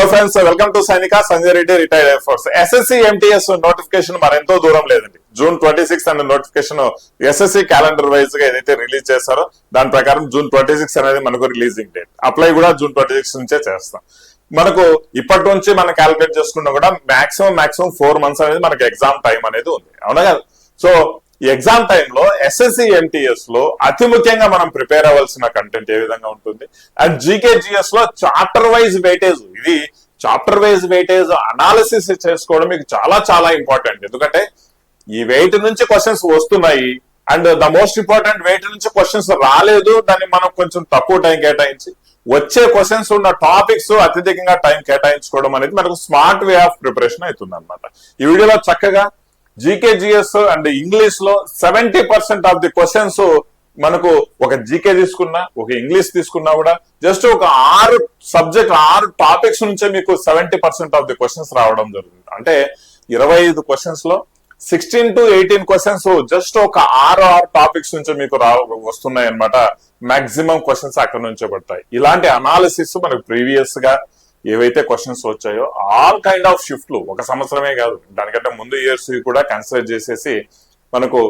Hello friends welcome to Sainika Sanjay Reddy retired air force SSC MTS notification మరి ఎంతో దూరం లేదండి. June twenty six అనే notification SSC calendar వైజ్గా ఏదైతే రిలీజ్ చేస్తారో దాని ప్రకారం జూన్ ట్వంటీ సిక్స్ అనేది మనకు రిలీజింగ్ డేట్ అప్లై కూడా జూన్ ట్వంటీ సిక్స్ నుంచే చేస్తాం. మనకు ఇప్పటి నుంచి మనం క్యాలిక్యులేట్ చేసుకున్నా కూడా మాక్సిమం మాక్సిమం ఫోర్ మంత్స్ అనేది మనకి ఎగ్జామ్ టైం అనేది ఉంది. అవునా కదా? సో ఎగ్జామ్ టైంలో ఎస్ఎస్సి ఎంటీఎస్లో అతి ముఖ్యంగా మనం ప్రిపేర్ అవ్వాల్సిన కంటెంట్ ఏ విధంగా ఉంటుంది? అండ్ జీకేజీఎస్లో చాప్టర్ వైజ్ వెయిటేజ్ ఇది చాప్టర్ వైజ్ వెయిటేజ్ అనాలిసిస్ చేసుకోవడం మీకు చాలా చాలా ఇంపార్టెంట్ ఎందుకంటే ఈ వెయిట్ నుంచి క్వశ్చన్స్ వస్తున్నాయి. And the most important weight నుంచి క్వశ్చన్స్ రాలేదు. దాన్ని మనం కొంచెం తక్కువ టైం కేటాయించి వచ్చే క్వశ్చన్స్ ఉన్న టాపిక్స్ అత్యధికంగా టైం కేటాయించుకోవడం అనేది మనకు స్మార్ట్ వే ఆఫ్ ప్రిపరేషన్ అవుతుంది అనమాట ఈ వీడియోలో చక్కగా జీకేజీఎస్ అండ్ ఇంగ్లీష్లో seventy percent of the questions మనకు ఒక జీకే తీసుకున్నా ఒక ఇంగ్లీష్ తీసుకున్నా కూడా జస్ట్ ఒక ఆరు సబ్జెక్ట్ ఆరు టాపిక్స్ నుంచే మీకు seventy percent of the questions రావడం జరుగుతుంది. అంటే ఇరవై ఐదు క్వశ్చన్స్లో sixteen to eighteen questions just ఒక ఆరు ఆరు టాపిక్స్ నుంచి మీకు రా వస్తున్నాయి అనమాట మాక్సిమం క్వశ్చన్స్ అక్కడ నుంచే పడతాయి. ఇలాంటి అనాలిసిస్ మనకు ప్రీవియస్గా ఏవైతే క్వశ్చన్స్ వచ్చాయో ఆల్ కైండ్ ఆఫ్ షిఫ్ట్లు ఒక సంవత్సరమే కాదు. దానికంటే ముందు ఇయర్స్ కూడా కన్సిడర్ చేసేసి మనకు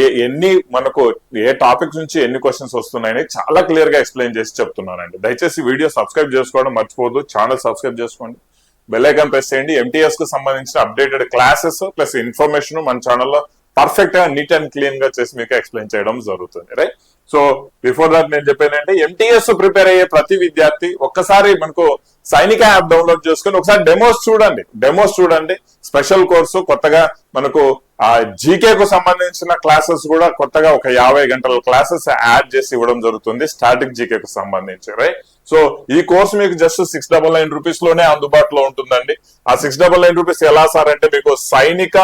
ఏ ఎన్ని మనకు ఏ టాపిక్ నుంచి ఎన్ని క్వశ్చన్స్ వస్తున్నాయని చాలా క్లియర్గా ఎక్స్ప్లెయిన్ చేసి చెప్తున్నానండి. దయచేసి వీడియో సబ్స్క్రైబ్ చేసుకోవడం మర్చిపోదు ఛానల్ సబ్స్క్రైబ్ చేసుకోండి. బెల్ ఐకాన్ ప్రెస్ చేయండి. ఎంటీఎస్కు సంబంధించిన అప్డేటెడ్ క్లాసెస్ ప్లస్ ఇన్ఫర్మేషన్ మన ఛానల్లో పర్ఫెక్ట్గా నీట్ అండ్ క్లీన్గా చేసి మీకు ఎక్స్ప్లెయిన్ చేయడం జరుగుతుంది. రైట్ సో బిఫోర్ దాట్ నేను చెప్పేది ఎంటీఎస్ ప్రిపేర్ అయ్యే ప్రతి విద్యార్థి ఒక్కసారి మనకు సైనిక యాప్ డౌన్లోడ్ చేసుకుని ఒకసారి డెమోస్ చూడండి. డెమోస్ చూడండి. స్పెషల్ కోర్సు కొత్తగా మనకు ఆ జీకే కు సంబంధించిన క్లాసెస్ కూడా కొత్తగా ఒక యాభై గంటల క్లాసెస్ యాడ్ చేసి ఇవ్వడం జరుగుతుంది. స్టాటిక్ జీకే కు సంబంధించి రైట్ సో ఈ కోర్స్ మీకు జస్ట్ సిక్స్ డబల్ నైన్ రూపీస్లోనే అందుబాటులో ఉంటుందండి. ఆ సిక్స్ డబల్ నైన్ రూపీస్ ఎలా సార్ అంటే మీకు సైనిక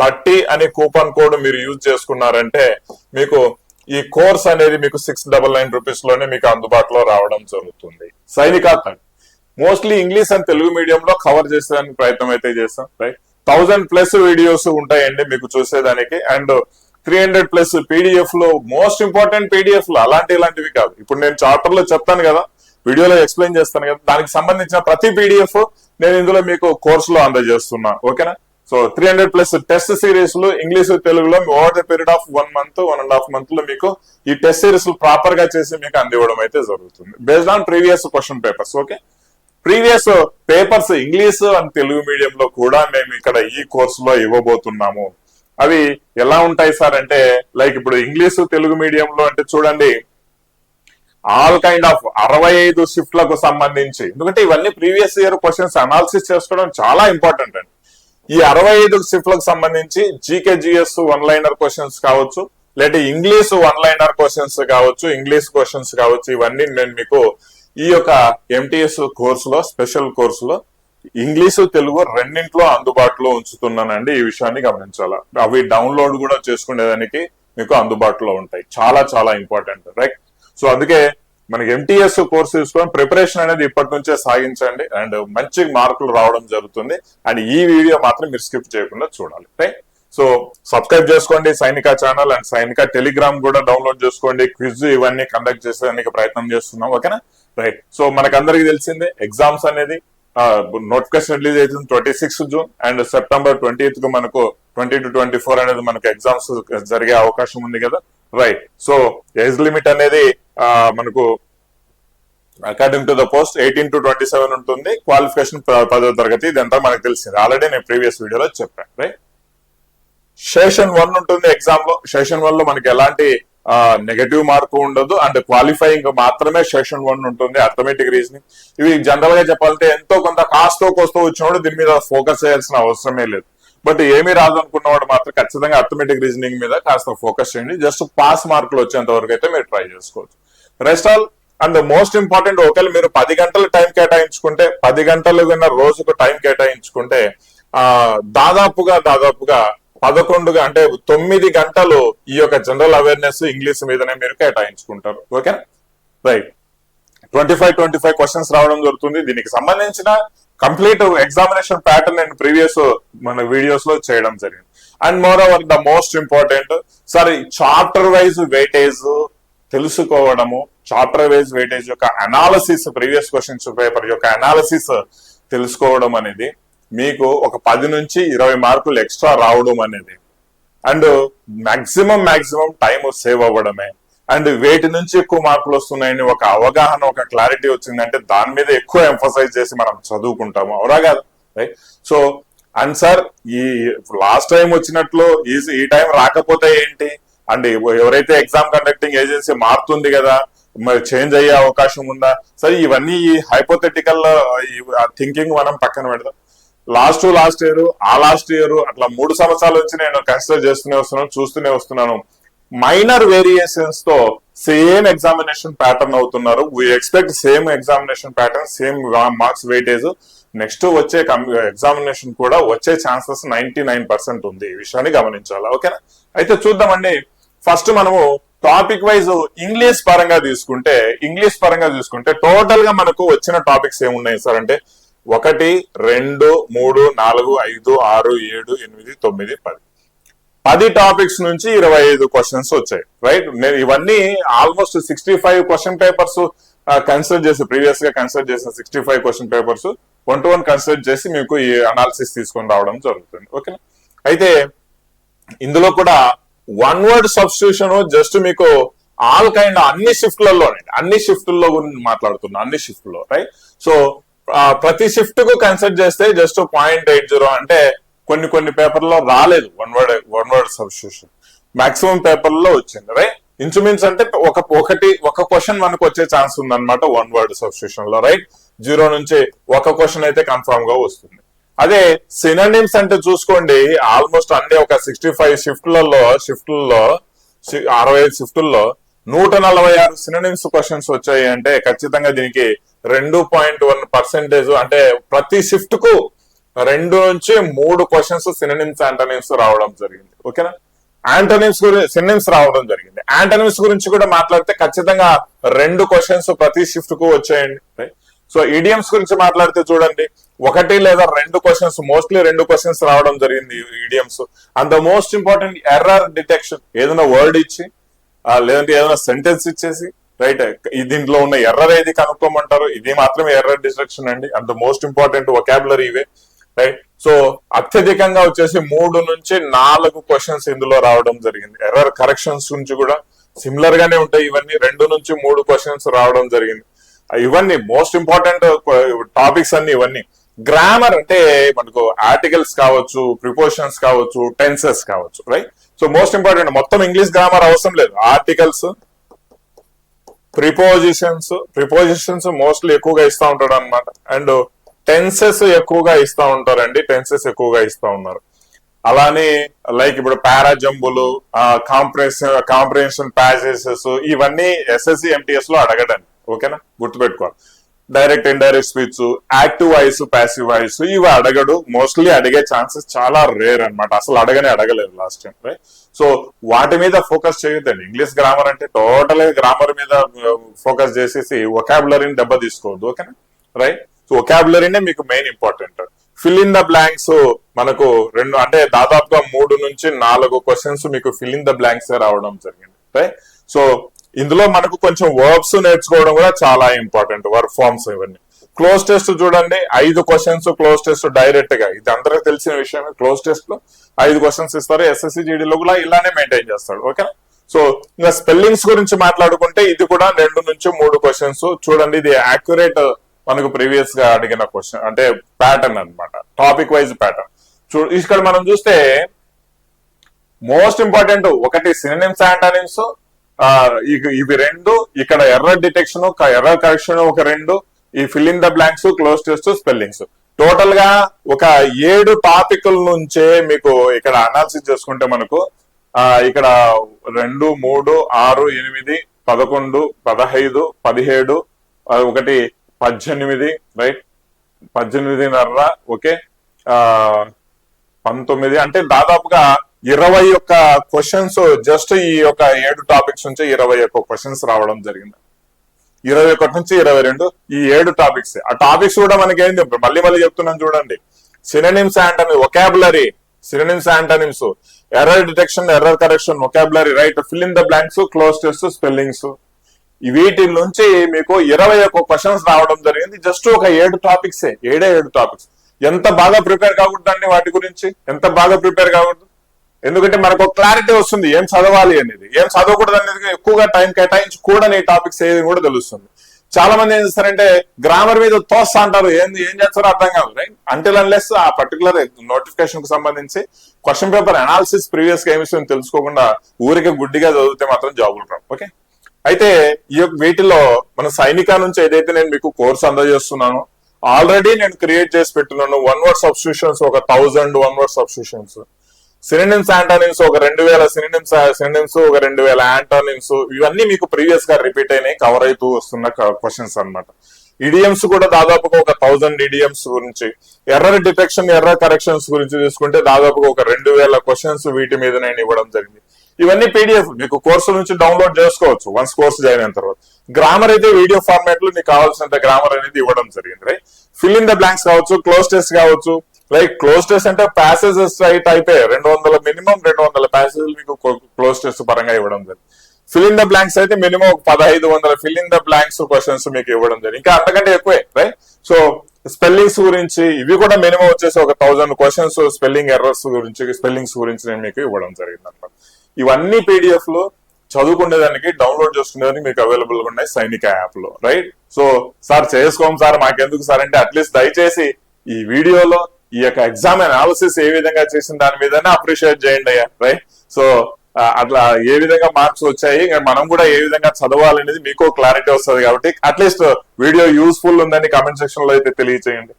థర్టీ అనే కూపన్ కోడ్ మీరు యూజ్ చేసుకున్నారంటే మీకు ఈ కోర్స్ అనేది మీకు సిక్స్ డబల్ నైన్ రూపీస్లోనే మీకు అందుబాటులో రావడం జరుగుతుంది. Sainika mostly English and Telugu medium లో కవర్ చేసేదానికి ప్రయత్నం అయితే చేస్తాం రైట్ థౌజండ్ ప్లస్ వీడియోస్ ఉంటాయండి మీకు చూసేదానికి. అండ్ త్రీ హండ్రెడ్ ప్లస్ పీడిఎఫ్లో మోస్ట్ ఇంపార్టెంట్ పీడిఎఫ్లో అలాంటి ఇలాంటివి కాదు. ఇప్పుడు నేను చాప్టర్లో చెప్తాను కదా వీడియోలో ఎక్స్ప్లెయిన్ చేస్తాను కదా. దానికి సంబంధించిన ప్రతి పీడిఎఫ్ నేను ఇందులో మీకు కోర్స్లో అందజేస్తున్నా. ఓకేనా? So three hundred plus test సిరీస్లో ఇంగ్లీష్ తెలుగులో over the period of one month one and half మంత్లో మీకు ఈ టెస్ట్ సిరీస్ ప్రాపర్గా చేసి మీకు అందివ్వడం అయితే జరుగుతుంది. Based on previous question papers okay previous papers English and Telugu medium లో కూడా మేము ఇక్కడ ఈ కోర్సులో ఇవ్వబోతున్నాము. అవి ఎలా ఉంటాయి సార్ అంటే లైక్ ఇప్పుడు ఇంగ్లీష్ తెలుగు మీడియం లో అంటే చూడండి ఆల్ కైండ్ ఆఫ్ అరవై ఐదు షిఫ్ట్లకు సంబంధించి. ఎందుకంటే ఇవన్నీ ప్రీవియస్ ఇయర్ క్వశ్చన్స్ అనాలిసిస్ చేసుకోవడం చాలా ఇంపార్టెంట్ అండి. ఈ అరవై ఐదు షిఫ్ట్లకు సంబంధించి GK GS one liner questions కావచ్చు లేదా ఇంగ్లీష్ వన్ లైనర్ క్వశ్చన్స్ కావచ్చు ఇంగ్లీష్ క్వశ్చన్స్ కావచ్చు ఇవన్నీ నేను మీకు ఈ యొక్క ఎంటీఎస్ కోర్సులో స్పెషల్ కోర్సులో ఇంగ్లీషు తెలుగు రెండింట్లో అందుబాటులో ఉంచుతున్నానండి. ఈ విషయాన్ని గమనించాలా? అవి డౌన్లోడ్ కూడా చేసుకునేదానికి మీకు అందుబాటులో ఉంటాయి. చాలా చాలా ఇంపార్టెంట్ రైట్ సో అందుకే మనకి ఎంటీఎస్ కోర్స్ తీసుకొని ప్రిపరేషన్ అనేది ఇప్పటి నుంచే సాగించండి. అండ్ మంచి మార్కులు రావడం జరుగుతుంది. అండ్ ఈ వీడియో మాత్రం మీరు స్కిప్ చేయకుండా చూడాలి. రైట్ సో సబ్స్క్రైబ్ చేసుకోండి Sainika channel and Sainika telegram కూడా డౌన్లోడ్ చేసుకోండి. క్విజ్ ఇవన్నీ కండక్ట్ చేసేదానికి ప్రయత్నం చేస్తున్నాం. ఓకేనా రైట్ సో మనకందరికి తెలిసిందే ఎగ్జామ్స్ అనేది నోటిఫికేషన్ రిలీజ్ అవుతుంది twenty six June and September twenty కు మనకు ట్వంటీ టు ట్వంటీ ఫోర్ అనేది మనకు ఎగ్జామ్స్ జరిగే అవకాశం ఉంది కదా. రైట్ సో ఏజ్ లిమిట్ అనేది మనకు according to the post eighteen to twenty seven ఉంటుంది క్వాలిఫికేషన్ పదో తరగతి ఇదంతా మనకు తెలిసింది. ఆల్రెడీ నేను ప్రీవియస్ వీడియోలో చెప్పాను రైట్ సెషన్ వన్ ఉంటుంది ఎగ్జామ్లో. సెషన్ వన్లో మనకి ఎలాంటి నెగటివ్ మార్కు ఉండదు. అండ్ క్వాలిఫైయింగ్ మాత్రమే సెషన్ వన్ ఉంటుంది. అథమెటిక్ రీజనింగ్ ఇవి జనరల్గా చెప్పాలంటే ఎంతో కొంత కాస్తో కోస్తో వచ్చినప్పుడు దీని మీద ఫోకస్ చేయాల్సిన అవసరమే లేదు. బట్ ఏమీ రాదు అనుకున్నవాడు మాత్రం ఖచ్చితంగా అథమెటిక్ రీజనింగ్ మీద కాస్త ఫోకస్ చేయండి. జస్ట్ పాస్ మార్కులు వచ్చేంత వరకు అయితే మీరు ట్రై చేసుకోవచ్చు. Rest all and most important ఒకవేళ మీరు పది గంటలు టైం కేటాయించుకుంటే పది గంటలు కన్నా రోజుకు టైం కేటాయించుకుంటే ఆ దాదాపుగా దాదాపుగా పదకొండుగా అంటే తొమ్మిది గంటలు ఈ యొక్క జనరల్ అవేర్నెస్ ఇంగ్లీష్ మీదనే మీరు కేటాయించుకుంటారు. Okay right twenty five twenty five questions రావడం జరుగుతుంది. దీనికి సంబంధించిన కంప్లీట్ ఎగ్జామినేషన్ ప్యాటర్న్ నేను ప్రీవియస్ మన వీడియోస్లో చేయడం జరిగింది. And moreover the most important sir chapter wise weightage తెలుసుకోవడము chapter wise weightage యొక్క అనాలసిస్ ప్రీవియస్ క్వశ్చన్స్ పేపర్ యొక్క అనాలసిస్ తెలుసుకోవడం అనేది మీకు ఒక పది నుంచి ఇరవై మార్కులు ఎక్స్ట్రా రావడం అనేది. And maximum maximum time save అవ్వడమే. అండ్ వేటి నుంచి ఎక్కువ మార్కులు వస్తున్నాయని ఒక అవగాహన ఒక క్లారిటీ వచ్చిందంటే దాని మీద ఎక్కువ ఎంఫసైజ్ చేసి మనం చదువుకుంటాము. అవరా కాదు? రైట్? సో అండ్ సార్ ఈ లాస్ట్ టైం వచ్చినట్లు ఈ ఈ టైం రాకపోతే ఏంటి? అండ్ ఎవరైతే ఎగ్జామ్ కండక్టింగ్ ఏజెన్సీ మారుతుంది కదా మరి చేంజ్ అయ్యే అవకాశం ఉందా? సరే ఇవన్నీ ఈ హైపోథెటికల్ థింకింగ్ మనం పక్కన పెడదాం. లాస్ట్ లాస్ట్ ఇయర్ ఆ లాస్ట్ ఇయర్ అట్లా మూడు సంవత్సరాల నుంచి నేను కన్సిడర్ చేస్తూనే వస్తున్నాను చూస్తూనే వస్తున్నాను. మైనర్ వేరియేషన్స్తో సేమ్ ఎగ్జామినేషన్ ప్యాటర్న్ అవుతున్నారు. We expect same examination pattern same marks weightage next వచ్చే ఎగ్జామినేషన్ కూడా వచ్చే ఛాన్సెస్ నైన్టీ నైన్ పర్సెంట్ ఉంది. ఈ విషయాన్ని గమనించాలి? ఓకేనా అయితే చూద్దామండి. ఫస్ట్ మనము టాపిక్ వైజ్ ఇంగ్లీష్ పరంగా తీసుకుంటే ఇంగ్లీష్ పరంగా తీసుకుంటే టోటల్గా మనకు వచ్చిన టాపిక్స్ ఏమున్నాయి సార్ అంటే ఒకటి రెండు మూడు నాలుగు ఐదు ఆరు ఏడు ఎనిమిది తొమ్మిది పది. పది టాపిక్స్ నుంచి ఇరవై ఐదు క్వశ్చన్స్ వచ్చాయి రైట్ నేను ఇవన్నీ almost sixty five question papers consider చేసి ప్రీవియస్గా కన్సిడర్ చేసిన sixty five question papers one to one consider చేసి మీకు ఈ అనాలిసిస్ తీసుకొని రావడం జరుగుతుంది ఓకేనా అయితే ఇందులో కూడా వన్ వర్డ్ సబ్స్టిట్యూషన్ జస్ట్ మీకు ఆల్ కైండ్ అన్ని షిఫ్ట్లలోనే అన్ని షిఫ్ట్లలో గురించి మాట్లాడుతున్నా అన్ని షిఫ్ట్లో రైట్ సో ప్రతి షిఫ్ట్కు కన్సిడర్ చేస్తే జస్ట్ పాయింట్ ఎయిట్ జీరో అంటే కొన్ని కొన్ని పేపర్లో రాలేదు. One word one word substitution maximum పేపర్లో వచ్చింది రైట్ ఇంచుమించు అంటే ఒక ఒకటి ఒక క్వశ్చన్ మనకు వచ్చే ఛాన్స్ ఉందన్నమాట వన్ వర్డ్ సబ్స్టిట్యూషన్లో రైట్ జీరో నుంచి ఒక క్వశ్చన్ అయితే కన్ఫర్మ్గా వస్తుంది. అదే సినానిమ్స్ అంటే చూసుకోండి ఆల్మోస్ట్ అన్ని ఒక సిక్స్టీ ఫైవ్ షిఫ్ట్లలో షిఫ్ట్లలో అరవై ఐదు షిఫ్టుల్లో నూట నలభై ఆరు సినానిమ్స్ క్వశ్చన్స్ వచ్చాయి అంటే ఖచ్చితంగా దీనికి రెండు పాయింట్ వన్ పర్సెంటేజ్ అంటే ప్రతి షిఫ్ట్కు రెండు నుంచి మూడు క్వశ్చన్స్ సిననిమ్స్ యాంటనిమ్స్ రావడం జరిగింది. ఓకేనా? యాంటనిమ్స్ గురించి సినిమ్స్ రావడం జరిగింది. యాంటనిమ్స్ గురించి కూడా మాట్లాడితే ఖచ్చితంగా రెండు క్వశ్చన్స్ ప్రతి షిఫ్ట్కు వచ్చాయండి సో ఈడియమ్స్ గురించి మాట్లాడితే చూడండి. ఒకటి లేదా రెండు క్వశ్చన్స్ మోస్ట్లీ రెండు క్వశ్చన్స్ రావడం జరిగింది idioms and the most important error detection ఏదైనా వర్డ్ ఇచ్చి లేదంటే ఏదైనా సెంటెన్స్ ఇచ్చేసి రైట్ దీంట్లో ఉన్న ఎర్రర్ ఏది కనుక్కోమంటారు ఇది మాత్రమే ఎర్రర్ డిటెక్షన్ అండి. And the most important vocabulary ఇవే. రైట్ సో అత్యధికంగా వచ్చేసి మూడు నుంచి నాలుగు క్వశ్చన్స్ ఇందులో రావడం జరిగింది. ఎర్రర్ కరెక్షన్స్ నుంచి కూడా సిమిలర్ గానే ఉంటాయి. ఇవన్నీ రెండు నుంచి మూడు క్వశ్చన్స్ రావడం జరిగింది. ఇవన్నీ మోస్ట్ ఇంపార్టెంట్ టాపిక్స్ అన్ని ఇవన్నీ. గ్రామర్ అంటే మనకు ఆర్టికల్స్ కావచ్చు ప్రిపోషన్స్ కావచ్చు టెన్సెస్ కావచ్చు రైట్ సో మోస్ట్ ఇంపార్టెంట్ మొత్తం ఇంగ్లీష్ గ్రామర్ అవసరం లేదు. ఆర్టికల్స్ ప్రిపోజిషన్స్ ప్రిపోజిషన్స్ మోస్ట్లీ ఎక్కువగా ఇస్తా ఉంటాడు అనమాట అండ్ టెన్సెస్ ఎక్కువగా ఇస్తా ఉంటారండి టెన్సెస్ ఎక్కువగా ఇస్తా ఉన్నారు. అలానే లైక్ ఇప్పుడు పారాజంబులు కాంప్రెన్షన్ కాంప్రిహెన్షన్ ప్యాసెసెస్ ఇవన్నీ ఎస్ఎస్సి ఎంటీఎస్లో అడగడండి ఓకేనా? గుర్తుపెట్టుకోవాలి. Direct indirect speech active voice passive voice ఇవి అడగడు. మోస్ట్లీ అడిగే ఛాన్సెస్ చాలా రేర్ అన్నమాట. అసలు అడగనే అడగలేదు లాస్ట్ టైం రైట్ సో వాటి మీద ఫోకస్ చేయొద్దండి. ఇంగ్లీష్ గ్రామర్ అంటే టోటల్ గ్రామర్ మీద ఫోకస్ చేసేసి ఒకాబులరీని దెబ్బ తీసుకోవద్దు ఓకేనా? రైట్ సో ఒకాబులరీనే మీకు main important fill in the blanks మనకు రెండు అంటే దాదాపుగా మూడు నుంచి నాలుగు క్వశ్చన్స్ మీకు ఫిల్ ఇన్ ద బ్లాంక్స్ రావడం జరిగింది. రైట్ సో ఇందులో మనకు కొంచెం వర్బ్స్ నేర్చుకోవడం కూడా చాలా ఇంపార్టెంట్ వర్క్ ఫార్మ్స్ ఇవన్నీ. క్లోజ్ టెస్ట్ చూడండి ఐదు క్వశ్చన్స్ క్లోజ్ టెస్ట్ డైరెక్ట్గా. ఇది అందరికి తెలిసిన విషయమే క్లోజ్ టెస్ట్లో ఐదు క్వశ్చన్స్ ఇస్తారు ఎస్ఎస్సి జీడీలో కూడా ఇలానే మెయింటైన్ చేస్తాడు ఓకేనా సో ఇంకా స్పెల్లింగ్స్ గురించి మాట్లాడుకుంటే ఇది కూడా రెండు నుంచి మూడు క్వశ్చన్స్ చూడండి ఇది యాక్యురేట్ మనకు ప్రీవియస్గా అడిగిన క్వశ్చన్ అంటే ప్యాటర్న్ అన్నమాట. టాపిక్ వైజ్ ప్యాటర్న్ చూ ఇక్కడ మనం చూస్తే మోస్ట్ ఇంపార్టెంట్ ఒకటి సినిమ్స్ యాంటానిమ్స్ ఇవి రెండు ఇక్కడ ఎర్రర్ డిటెక్షన్ ఎర్రర్ కరెక్షన్ ఒక రెండు ఈ fill in the blanks cloze test spellings టోటల్గా ఒక ఏడు టాపిక్ల నుంచే మీకు ఇక్కడ అనాలిసిస్ చేసుకుంటే మనకు ఆ ఇక్కడ రెండు మూడు ఆరు ఎనిమిది పదకొండు పదహైదు పదిహేడు ఒకటి పద్దెనిమిది రైట్ పద్దెనిమిదిన్నర ఓకే ఆ పంతొమ్మిది అంటే దాదాపుగా ఇరవై ఒక్క క్వశ్చన్స్ జస్ట్ ఈ యొక్క ఏడు టాపిక్స్ నుంచి ఇరవై ఒక్క క్వశ్చన్స్ రావడం జరిగింది. ఇరవై ఒకటి నుంచి ఇరవై రెండు ఈ ఏడు టాపిక్స్ ఆ టాపిక్స్ కూడా మనకి ఏంది మళ్ళీ మళ్ళీ చెప్తున్నాను చూడండి. Synonyms antonyms vocabulary synonyms antonyms error detection error correction vocabulary right fill in the blanks cloze test spellings వీటి నుంచి మీకు ఇరవై ఒక్క క్వశ్చన్స్ రావడం జరిగింది. జస్ట్ ఒక ఏడు టాపిక్స్ ఏడే ఏడు టాపిక్స్ ఎంత బాగా ప్రిపేర్ కాకూడదండి వాటి గురించి? ఎంత బాగా ప్రిపేర్ కాకూడదు? ఎందుకంటే మనకు ఒక క్లారిటీ వస్తుంది ఏం చదవాలి అనేది. ఏం చదవకూడదు అనేది ఎక్కువగా టైం కేటాయించకూడని టాపిక్స్ ఏది కూడా తెలుస్తుంది. చాలా మంది ఏం చేస్తారంటే గ్రామర్ మీద తోస్తా అంటారు. ఏంది ఏం చేస్తారో అర్థం కాదు రైట్ అంటిల్ అన్లెస్ ఆ పర్టికులర్ నోటిఫికేషన్కు సంబంధించి క్వశ్చన్ పేపర్ అనాలిసిస్ ప్రీవియస్గా ఏమి తెలుసుకోకుండా ఊరికే గుడ్డిగా చదివితే మాత్రం జాబులు రావు. ఓకే అయితే ఈ యొక్క వీటిలో మన సైనిక నుంచి ఏదైతే నేను మీకు కోర్స్ అందజేస్తున్నానో ఆల్రెడీ నేను క్రియేట్ చేసి పెట్టున్నాను వన్ వర్డ్ సబ్స్టిట్యూషన్స్ ఒక thousand one word substitutions synonyms antonyms ఒక రెండు వేల సినిమ్స్ సినిమ్స్ ఒక రెండు వేల యాంటోనిమ్స్ ఇవన్నీ మీకు ప్రీవియస్గా రిపీట్ అయినాయి కవర్ అవుతూ వస్తున్న క్వశ్చన్స్ అన్నమాట. ఇడియమ్స్ కూడా దాదాపుగా ఒక థౌజండ్ ఇడియమ్స్ గురించి ఎర్రర్ డిటెక్షన్ ఎర్రర్ కరెక్షన్స్ గురించి తీసుకుంటే దాదాపుగా ఒక రెండు వేల క్వశ్చన్స్ వీటి మీద నేను ఇవ్వడం జరిగింది. ఇవన్నీ పీడిఎఫ్ మీకు కోర్సు నుంచి డౌన్లోడ్ చేసుకోవచ్చు వన్స్ కోర్స్ జాయిన్ అయిన తర్వాత. గ్రామర్ అయితే వీడియో ఫార్మాట్లో మీకు కావాల్సినంత గ్రామర్ అనేది ఇవ్వడం జరిగింది right fill in the blanks కావచ్చు క్లోజ్ టెస్ట్ కావచ్చు. లైక్ క్లోజ్ టెస్ట్ అంటే ప్యాసేజెస్ రైట్ అయితే రెండు వందల మినిమం రెండు వందల ప్యాసేజ్ మీకు క్లోజ్ టెస్ట్ పరంగా ఇవ్వడం జరిగింది. ఫిల్ ఇన్ ద బ్లాంక్స్ అయితే మినిమం ఒక పదహైదు వందల fill in the blanks questions మీకు ఇవ్వడం జరిగింది. ఇంకా అంతకంటే ఎక్కువే రైట్ సో స్పెల్లింగ్స్ గురించి ఇవి కూడా మినిమం వచ్చేసి ఒక థౌజండ్ క్వశ్చన్స్ స్పెల్లింగ్ ఎర్రర్స్ గురించి స్పెల్లింగ్స్ గురించి నేను మీకు ఇవ్వడం జరిగింది అనమాట ఇవన్నీ పీడిఎఫ్లో చదువుకునేదానికి డౌన్లోడ్ చేసుకునేదానికి మీకు అవైలబుల్ ఉన్నాయి సైనిక యాప్లో రైట్ సో సార్ చేసుకోం సార్ మాకెందుకు సార్ అంటే అట్లీస్ట్ దయచేసి ఈ వీడియోలో ఈ యొక్క ఎగ్జామ్ అనాలిసిస్ ఏ విధంగా చేసిన దాని మీదనే అప్రిషియేట్ చేయండి అయ్యా రైట్ సో అట్లా ఏ విధంగా మార్క్స్ వచ్చాయి మనం కూడా ఏ విధంగా చదవాలి అనేది మీకు క్లారిటీ వస్తుంది కాబట్టి అట్లీస్ట్ వీడియో యూస్ఫుల్ ఉందని కామెంట్ సెక్షన్లో అయితే తెలియచేయండి.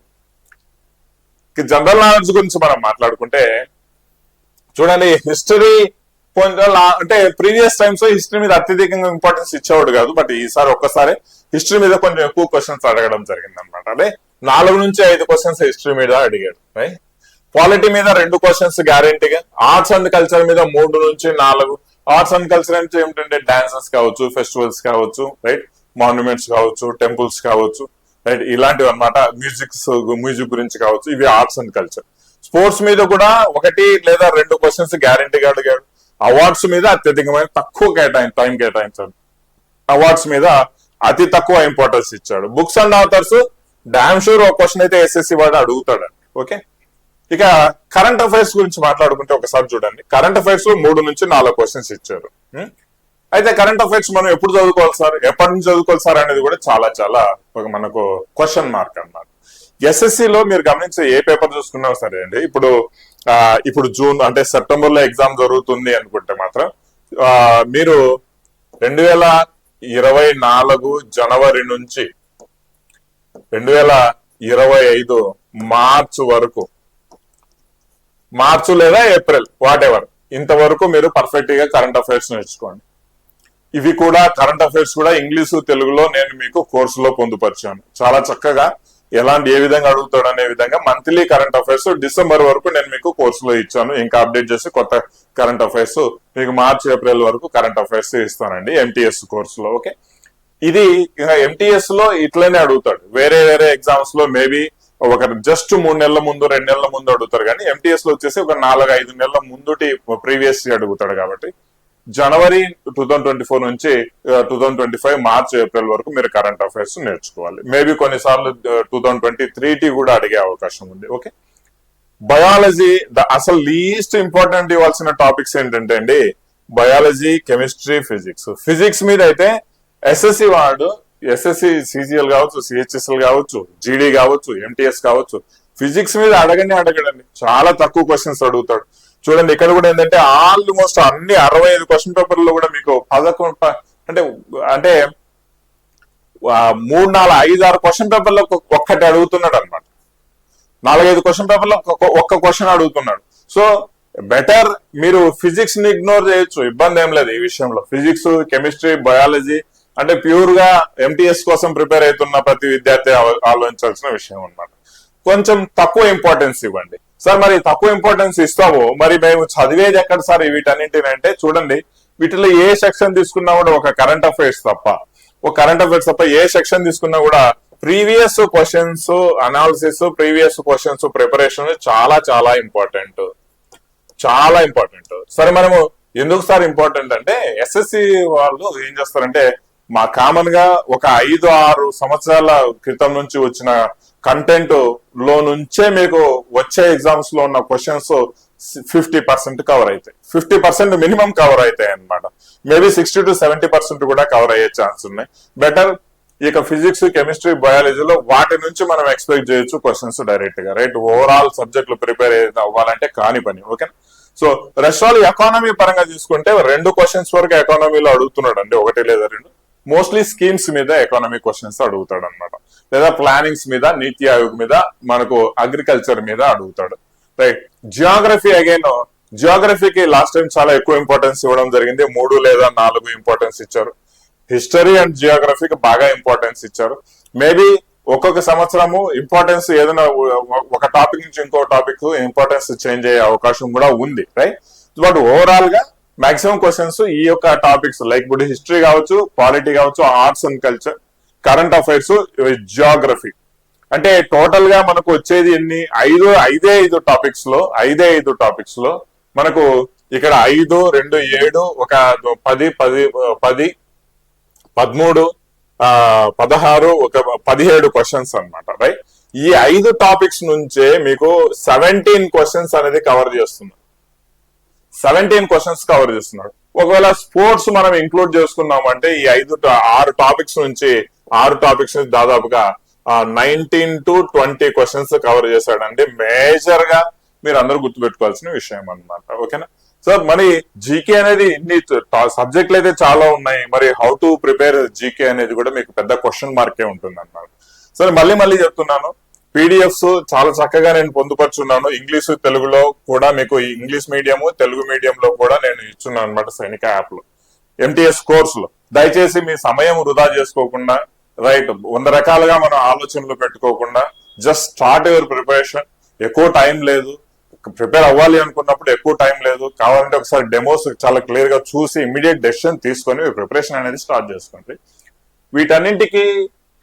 జనరల్ నాలెడ్జ్ గురించి మనం మాట్లాడుకుంటే చూడండి హిస్టరీ అంటే ప్రీవియస్ టైమ్స్ హిస్టరీ మీద అత్యధికంగా ఇంపార్టెన్స్ ఇచ్చేవాడు కాదు బట్ ఈసారి ఒక్కసారి హిస్టరీ మీద కొంచెం ఎక్కువ క్వశ్చన్స్ అడగడం జరిగింది అనమాట అంటే నాలుగు నుంచి ఐదు క్వశ్చన్స్ హిస్టరీ మీద అడిగాడు రైట్ పాలిటీ మీద రెండు క్వశ్చన్స్ గ్యారంటీగా ఆర్ట్స్ అండ్ కల్చర్ మీద మూడు నుంచి నాలుగు. ఆర్ట్స్ అండ్ కల్చర్ అంటే ఏమిటంటే డాన్సెస్ కావచ్చు ఫెస్టివల్స్ కావచ్చు రైట్ మాన్యుమెంట్స్ కావచ్చు టెంపుల్స్ కావచ్చు రైట్ ఇలాంటివి అనమాట మ్యూజిక్స్ మ్యూజిక్ గురించి కావచ్చు ఇవి ఆర్ట్స్ అండ్ కల్చర్ స్పోర్ట్స్ మీద కూడా ఒకటి లేదా రెండు క్వశ్చన్స్ గ్యారంటీగా అడిగాడు. అవార్డ్స్ మీద అత్యధికమైన తక్కువ కేటాయి టైం కేటాయించాడు. అవార్డ్స్ మీద అతి తక్కువ ఇంపార్టెన్స్ ఇచ్చాడు. Books and authors damn sure ఒక క్వశ్చన్ అయితే ఎస్ఎస్సి వాడు అడుగుతాడు. ఓకే ఇక కరెంట్ అఫైర్స్ గురించి మాట్లాడుకుంటే ఒకసారి చూడండి. కరెంట్ అఫైర్స్లో మూడు నుంచి నాలుగు క్వశ్చన్స్ ఇచ్చారు. Hmm? అయితే కరెంట్ అఫైర్స్ మనం ఎప్పుడు చదువుకోవాలి సార్? ఎప్పటి నుంచి చదువుకోవాలి సార్ అనేది కూడా చాలా చాలా ఒక మనకు క్వశ్చన్ మార్క్ అన్నమాట. ఎస్ఎస్సిలో మీరు గమనించే ఏ పేపర్ చూసుకున్నా సరే అండి ఇప్పుడు ఇప్పుడు జూన్ అంటే సెప్టెంబర్లో ఎగ్జామ్ జరుగుతుంది అనుకుంటే మాత్రం మీరు రెండు వేల ఇరవై నాలుగు జనవరి నుంచి రెండు వేల ఇరవై ఐదు మార్చ్ వరకు మార్చు లేదా ఏప్రిల్ వాట్ ఎవర్ ఇంతవరకు మీరు పర్ఫెక్ట్గా కరెంట్ అఫైర్స్ నేర్చుకోండి. ఇవి కూడా కరెంట్ అఫైర్స్ కూడా ఇంగ్లీషు తెలుగులో నేను మీకు కోర్సులో పొందుపరిచాను. చాలా చక్కగా ఎలాంటి ఏ విధంగా అడుగుతాడు అనే విధంగా మంత్లీ కరెంట్ అఫైర్స్ డిసెంబర్ వరకు నేను మీకు కోర్సులో ఇచ్చాను. ఇంకా అప్డేట్ చేసి కొత్త కరెంట్ అఫైర్స్ మీకు మార్చ్ ఏప్రిల్ వరకు కరెంట్ అఫైర్స్ ఇస్తానండి. ఎంటీఎస్ కోర్సులో ఓకే ఇది ఎంటీఎస్లో ఇట్లనే అడుగుతాడు. వేరే వేరే ఎగ్జామ్స్లో మేబీ ఒక జస్ట్ మూడు నెలల ముందు రెండు నెలల ముందు అడుగుతారు కానీ ఎంటీఎస్లో వచ్చేసి ఒక నాలుగు ఐదు నెలల ముందుటి ప్రీవియస్ అడుగుతాడు కాబట్టి January two thousand twenty four నుంచి two thousand twenty five March April వరకు మీరు కరెంట్ అఫైర్స్ నేర్చుకోవాలి. మేబీ కొన్నిసార్లు టూ థౌసండ్ ట్వంటీ త్రీ టీ కూడా అడిగే అవకాశం ఉంది ఓకే బయాలజీ ద అసలు లీస్ట్ ఇంపార్టెంట్ ఇవ్వాల్సిన టాపిక్స్ ఏంటంటే అండి బయాలజీ కెమిస్ట్రీ ఫిజిక్స్ ఫిజిక్స్ మీద అయితే ఎస్ఎస్సి వాడు ఎస్ఎస్సి సిజిఎల్ కావచ్చు సిహెచ్ఎస్ఎల్ కావచ్చు జీడీ కావచ్చు ఎంటీఎస్ కావచ్చు ఫిజిక్స్ మీద అడగండి అడగడండి. చాలా తక్కువ క్వశ్చన్స్ అడుగుతాడు. చూడండి ఇక్కడ కూడా ఏంటంటే ఆల్మోస్ట్ అన్ని అరవై ఐదు క్వశ్చన్ పేపర్లో కూడా మీకు పదకొండు అంటే అంటే మూడు నాలుగు ఐదు ఆరు క్వశ్చన్ పేపర్లో ఒక్కటి అడుగుతున్నాడు అనమాట నాలుగైదు క్వశ్చన్ పేపర్లో ఒక్క- ఒక్క క్వశ్చన్ అడుగుతున్నాడు. సో బెటర్ మీరు ఫిజిక్స్ని ఇగ్నోర్ చేయొచ్చు ఇబ్బంది ఏం లేదు ఈ విషయంలో. ఫిజిక్స్ కెమిస్ట్రీ బయాలజీ అంటే ప్యూర్గా ఎంటీఎస్ కోసం ప్రిపేర్ అవుతున్న ప్రతి విద్యార్థి ఆలోచించాల్సిన విషయం అన్నమాట. కొంచెం తక్కువ ఇంపార్టెన్స్ ఇవ్వండి. సార్ మరి తక్కువ ఇంపార్టెన్స్ ఇస్తాము. మరి మేము చదివేది ఎక్కడ సార్ వీటన్నింటిని అంటే చూడండి వీటిలో ఏ సెక్షన్ తీసుకున్నా కూడా ఒక కరెంట్ అఫైర్స్ తప్ప ఒక కరెంట్ అఫైర్స్ తప్ప ఏ సెక్షన్ తీసుకున్నా కూడా previous questions analysis previous questions preparation చాలా చాలా ఇంపార్టెంట్ చాలా ఇంపార్టెంట్ సరే మనము ఎందుకు సార్ ఇంపార్టెంట్ అంటే ఎస్ఎస్సి వాళ్ళు ఏం చేస్తారంటే మా కామన్గా ఒక ఐదు ఆరు సంవత్సరాల క్రితం నుంచి వచ్చిన కంటెంట్లో నుంచే మీకు వచ్చే ఎగ్జామ్స్లో ఉన్న క్వశ్చన్స్ ఫిఫ్టీ పర్సెంట్ కవర్ అవుతాయి ఫిఫ్టీ పర్సెంట్ మినిమం కవర్ అవుతాయి అనమాట maybe sixty to seventy percent కూడా కవర్ అయ్యే ఛాన్స్ ఉన్నాయి. బెటర్ ఇక ఫిజిక్స్ కెమిస్ట్రీ బయాలజీలో వాటి నుంచి మనం ఎక్స్పెక్ట్ చేయొచ్చు క్వశ్చన్స్ డైరెక్ట్గా. రైట్ ఓవరాల్ సబ్జెక్టులు ప్రిపేర్ అవ్వాలంటే కాని పని. ఓకే సో రెస్ట్ ఎకానమీ పరంగా చూసుకుంటే రెండు క్వశ్చన్స్ వరకు ఎకానమీలో అడుగుతున్నాడు అండి. ఒకటి లేదా రెండు. మోస్ట్లీ స్కీమ్స్ మీద ఎకానమీ క్వశ్చన్స్ అడుగుతాడు అనమాట లేదా ప్లానింగ్స్ మీద నీతి ఆయోగ్ మీద మనకు అగ్రికల్చర్ మీద అడుగుతాడు. రైట్ జియోగ్రఫీ అగైన్ జియోగ్రఫీకి లాస్ట్ టైం చాలా ఎక్కువ ఇంపార్టెన్స్ ఇవ్వడం జరిగింది. మూడు లేదా నాలుగు ఇంపార్టెన్స్ ఇచ్చారు. హిస్టరీ అండ్ జియోగ్రఫీకి బాగా ఇంపార్టెన్స్ ఇచ్చారు. మేబీ ఒక్కొక్క సంవత్సరము ఇంపార్టెన్స్ ఏదైనా ఒక టాపిక్ నుంచి ఇంకో టాపిక్ ఇంపార్టెన్స్ చేంజ్ అయ్యే అవకాశం కూడా ఉంది. రైట్ బట్ ఓవరాల్గా మాక్సిమం క్వశ్చన్స్ ఈ యొక్క టాపిక్స్ లైక్ ఇప్పుడు హిస్టరీ కావచ్చు పాలిటీ కావచ్చు arts and culture current affairs geography అంటే టోటల్గా మనకు వచ్చేది ఎన్ని? ఐదు ఐదే ఐదు టాపిక్స్లో ఐదే ఐదు టాపిక్స్లో మనకు ఇక్కడ ఐదు రెండు ఏడు ఒక పది పది పది పదమూడు ఆ పదహారు ఒక పదిహేడు క్వశ్చన్స్ అన్నమాట రైట్ ఈ ఐదు టాపిక్స్ నుంచే మీకు సెవెంటీన్ క్వశ్చన్స్ అనేది కవర్ చేస్తుంది. సెవెంటీన్ క్వశ్చన్స్ కవర్ చేస్తున్నాడు. ఒకవేళ స్పోర్ట్స్ మనం ఇంక్లూడ్ చేసుకున్నామంటే ఈ ఐదు ఆరు టాపిక్స్ నుంచి ఆరు టాపిక్స్ నుంచి దాదాపుగా nineteen to twenty questions cover చేశాడంటే మేజర్గా మీరు అందరూ గుర్తుపెట్టుకోవాల్సిన విషయం అన్నమాట. ఓకేనా? సార్ మరి జీకే అనేది ఇన్ని సబ్జెక్టులు అయితే చాలా ఉన్నాయి. మరి హౌ టు ప్రిపేర్ జీకే అనేది కూడా మీకు పెద్ద క్వశ్చన్ మార్కే ఉంటుంది అన్నమాట సరే మళ్ళీ మళ్ళీ చెప్తున్నాను. పీడిఎఫ్స్ చాలా చక్కగా నేను పొందుపరుచున్నాను. ఇంగ్లీష్ తెలుగులో కూడా మీకు ఇంగ్లీష్ మీడియం తెలుగు మీడియం లో కూడా నేను ఇచ్చున్నాను అనమాట సైనిక యాప్లో. ఎంటీఎస్ కోర్సులో దయచేసి మీ సమయం వృధా చేసుకోకుండా రైట్ వంద రకాలుగా మనం ఆలోచనలు పెట్టుకోకుండా జస్ట్ స్టార్ట్ యువర్ ప్రిపరేషన్ ఎక్కువ టైం లేదు. ప్రిపేర్ అవ్వాలి అనుకున్నప్పుడు ఎక్కువ టైం లేదు. కావాలంటే ఒకసారి డెమోస్ చాలా క్లియర్గా చూసి ఇమీడియట్ డెసిషన్ తీసుకొని ప్రిపరేషన్ అనేది స్టార్ట్ చేసుకోండి. వీటన్నింటికి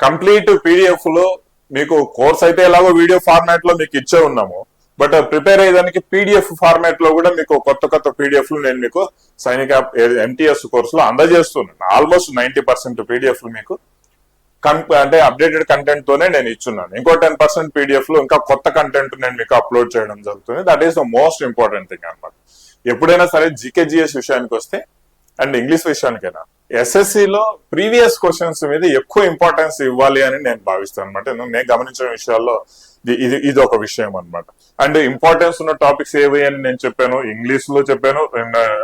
కంప్లీట్ పీడిఎఫ్లో మీకు కోర్స్ అయితే ఎలాగో వీడియో ఫార్మాట్లో మీకు ఇచ్చే ఉన్నాము. బట్ ప్రిపేర్ uh, అయ్యేదానికి పీడిఎఫ్ ఫార్మాట్లో కూడా మీకు కొత్త కొత్త పీడిఎఫ్లు నేను మీకు సైనిక ఎంటీఎస్ కోర్సులో అందజేస్తున్నాను. ఆల్మోస్ట్ నైన్టీ పర్సెంట్ పీడిఎఫ్ మీకు కన్- అంటే అప్డేటెడ్ కంటెంట్ తోనే నేను ఇచ్చున్నాను. ఇంకో టెన్ పర్సెంట్ పీడిఎఫ్లో ఇంకా కొత్త కంటెంట్ నేను మీకు అప్లోడ్ చేయడం జరుగుతుంది. That is the most important thing అనమాట ఎప్పుడైనా సరే జీకే జిఎస్ విషయానికి వస్తే అండ్ ఇంగ్లీష్ విషయానికైనా ఎస్ఎస్సిలో ప్రీవియస్ క్వశ్చన్స్ మీద ఎక్కువ ఇంపార్టెన్స్ ఇవ్వాలి అని నేను భావిస్తాను అనమాట. నేను గమనించిన విషయాల్లో ఇది- ఇది ఒక విషయం అనమాట. అండ్ ఇంపార్టెన్స్ ఉన్న టాపిక్స్ ఏవి అని నేను చెప్పాను. ఇంగ్లీష్లో చెప్పాను.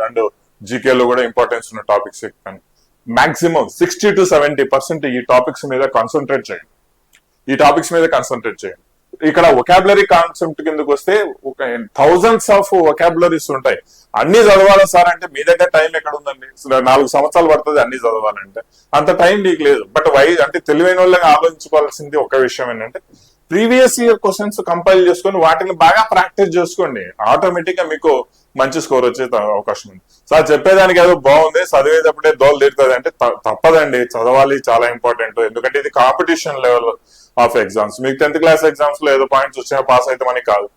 అండ్ జీకే లో కూడా ఇంపార్టెన్స్ ఉన్న టాపిక్స్ చెప్పాను. Maximum sixty to seventy percent ఈ టాపిక్స్ మీద కాన్సన్ట్రేట్ చేయండి. ఈ టాపిక్స్ మీద కాన్సన్ట్రేట్ చేయండి. ఇక్కడ ఒకాబులరీ కాన్సెప్ట్ కిందకు వస్తే ఒక థౌజండ్స్ ఆఫ్ ఒకాబులరీస్ ఉంటాయి. అన్ని చదవాలి సార్ అంటే మీ దగ్గర టైం ఎక్కడ ఉందండి నాలుగు సంవత్సరాలు పడుతుంది అన్ని చదవాలంటే. అంత టైం నీకు లేదు. బట్ వై అంటే తెలివైన వాళ్ళకి ఆలోచించుకోవాల్సింది ఒక విషయం ఏంటంటే ప్రీవియస్ ఇయర్ క్వశ్చన్స్ కంపైల్ చేసుకొని వాటిని బాగా ప్రాక్టీస్ చేసుకోండి. ఆటోమేటిక్గా మీకు మంచి స్కోర్ వచ్చే అవకాశం ఉంది. సార్ చెప్పేదానికి ఏదో బాగుంది. చదివేటప్పుడే దోలు తీరుతుంది అంటే తప్పదండి. చదవాలి చాలా ఇంపార్టెంట్ ఎందుకంటే ఇది కాంపిటీషన్ లెవెల్ ఆఫ్ ఎగ్జామ్స్ మీకు టెన్త్ క్లాస్ ఎగ్జామ్స్లో ఏదో పాయింట్స్ వచ్చినా పాస్ అవుతామని కాదు.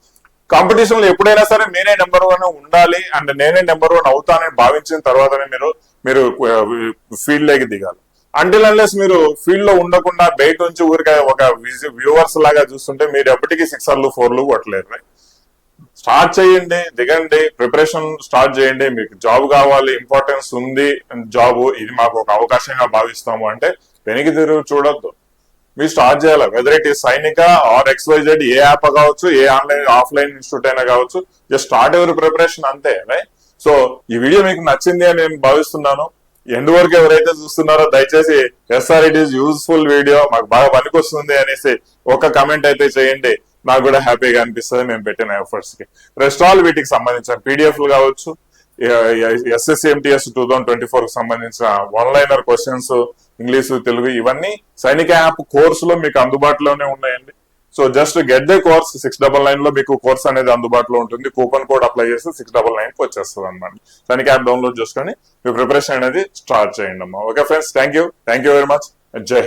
కాంపిటీషన్లో ఎప్పుడైనా సరే నేనే నెంబర్ వన్ ఉండాలి అండ్ నేనే నెంబర్ వన్ అవుతానని భావించిన తర్వాతనే మీరు మీరు ఫీల్డ్లోకి దిగాలి. అంటిల్ అన్లెస్ మీరు ఫీల్డ్లో ఉండకుండా బయట నుంచి ఊరికే ఒక వ్యూవర్స్ లాగా చూస్తుంటే మీరు ఎప్పటికీ సిక్సర్లు ఫోర్లు కొట్టలేరు. స్టార్ట్ చేయండి దిగండి ప్రిపరేషన్ స్టార్ట్ చేయండి. మీకు జాబ్ కావాలి ఇంపార్టెన్స్ ఉంది జాబ్ ఇది మాకు ఒక అవకాశంగా భావిస్తాము అంటే వెనక్కి తిరుగు చూడొద్దు. మీరు స్టార్ట్ చేయాలి. Whether it is Sainika or XYZ A app కావచ్చు ఏ ఆన్లైన్ ఆఫ్లైన్ ఇన్స్టిట్యూట్ అయినా కావచ్చు జస్ట్ స్టార్ట్ ఎవరి ప్రిపరేషన్ అంతే రైట్ సో ఈ వీడియో మీకు నచ్చింది అని నేను భావిస్తున్నాను. ఎండ్ వరకు ఎవరైతే చూస్తున్నారో దయచేసి ఎస్ఆర్ ఇట్ ఈస్ యూస్ఫుల్ వీడియో మాకు బాగా పనికొస్తుంది అనేసి ఒక కమెంట్ అయితే చేయండి. నాకు కూడా హ్యాపీగా అనిపిస్తుంది మేము పెట్టిన ఎఫర్ట్స్కి. రెస్ట్ ఆల్ వీటికి సంబంధించిన పీడిఎఫ్లు కావచ్చు ఎస్ఎస్ఎంటీఎస్ టూ థౌసండ్ ట్వంటీ ఫోర్కి సంబంధించిన one liner questions English Telugu ఇవన్నీ సైనిక యాప్ కోర్సులో మీకు అందుబాటులోనే ఉన్నాయండి. So just get the course six double నైన్లో మీకు కోర్స్ అనేది అందుబాటులో ఉంటుంది. కూపన్ కోడ్ అప్లై చేస్తే సిక్స్ డబల్ నైన్కి వచ్చేస్తుంది అనమాట సైనిక యాప్ డౌన్లోడ్ చేసుకొని మీ ప్రిపరేషన్ అనేది స్టార్ట్ చేయండి అమ్మా. Okay friends thank you thank you very much. జై హింద్.